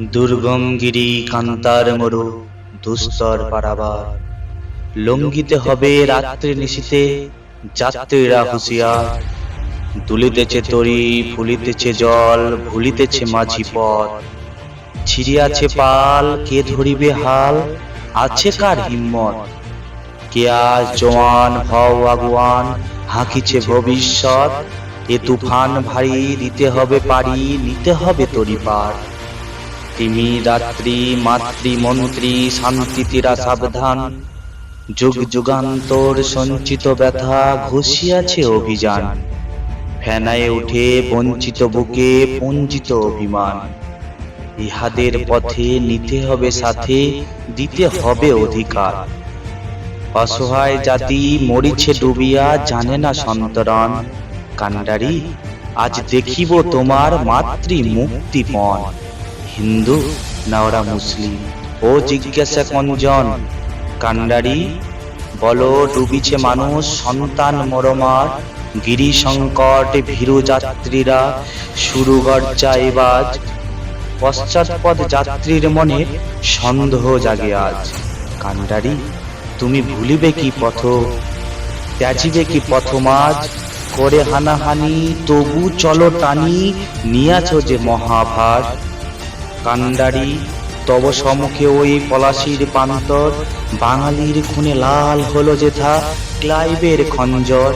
দুর্গম গিরি কান্তার মরু, দুস্তর পারাবার। লঙ্ঘিতে হবে রাত্রি নিশীতে যাত্রীরা হুঁশিয়ার। দুলিতেছে তরি, ফুলিতেছে জল, ভুলিতেছে মাঝি পথ। ছিড়িয়াছে পাল, কে ধরিবে হাল? আছে কার হিম্মত? কে আজ জওয়ান, হও আগুয়ান, হাঁকিছে ভবিষ্যৎ? এ তুফান ভারী, দিতে হবে পারি, নিতে হবে তরি পার। তিমি রাত্রি, মাতৃ মন্ত্রী শান্তিতীরা সাবধান। যুগ যুগান্তর সঞ্চিত ব্যথা ঘুষিয়াছে অভিযান। ফেনায় উঠে বঞ্চিত বুকে পঞ্জিত অভিমান। ইহাদের পথে নিতে হবে সাথে, দিতে হবে অধিকার। অসহায় জাতি মরিছে ডুবিয়া, জানে না সন্তরণ। কান্ডারি আজ দেখিব তোমার মাতৃ মুক্তিপণ হিন্দু না ওরা মুসলিম? ও জিজ্ঞাসা কঞ্জন কান্ডারি, বলো, ডুবিছে মানুষ, সন্তান মরমার গিরি সংকট ভীরু যাত্রীরা শুরু গর্জা এবাজ। পশ্চাৎপদ যাত্রীর মনে সন্দেহ জাগে আজ। কান্ডারি, তুমি ভুলিবে কি পথ? ত্যাজিবে কি পথ পথমাজ করে হানাহানি, তবু চলো টানি, নিয়াছ যে মহাভার। কান্ডারি, তব সম্মুখে ওই পলাশির পান্তর বাঙালির খুনে লাল হলো যেথা ক্লাইবের খঞ্জর।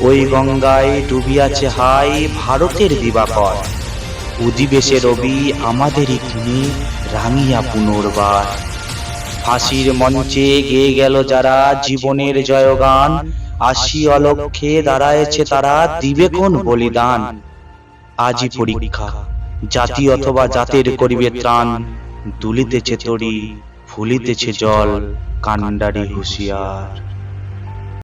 ওই গঙ্গায় ডুবিয়াছে হাই ভারতের দিবাকর। উদিবেশে রবি আমাদেরই খুনে রাঙিয়া পুনর্বার। ফাঁসির মঞ্চে গেয়ে গেল যারা জীবনের জয়গান। আসি অলক্ষে দাঁড়ায়েছে তারা দিবে কোন বলিদান। আজই পরীক্ষা। জাতি অথবা জাতের করিবে ত্রাণ দুলিতেছে তরি ফুলিতেছে জল কান্ডারি হুঁশিয়ার।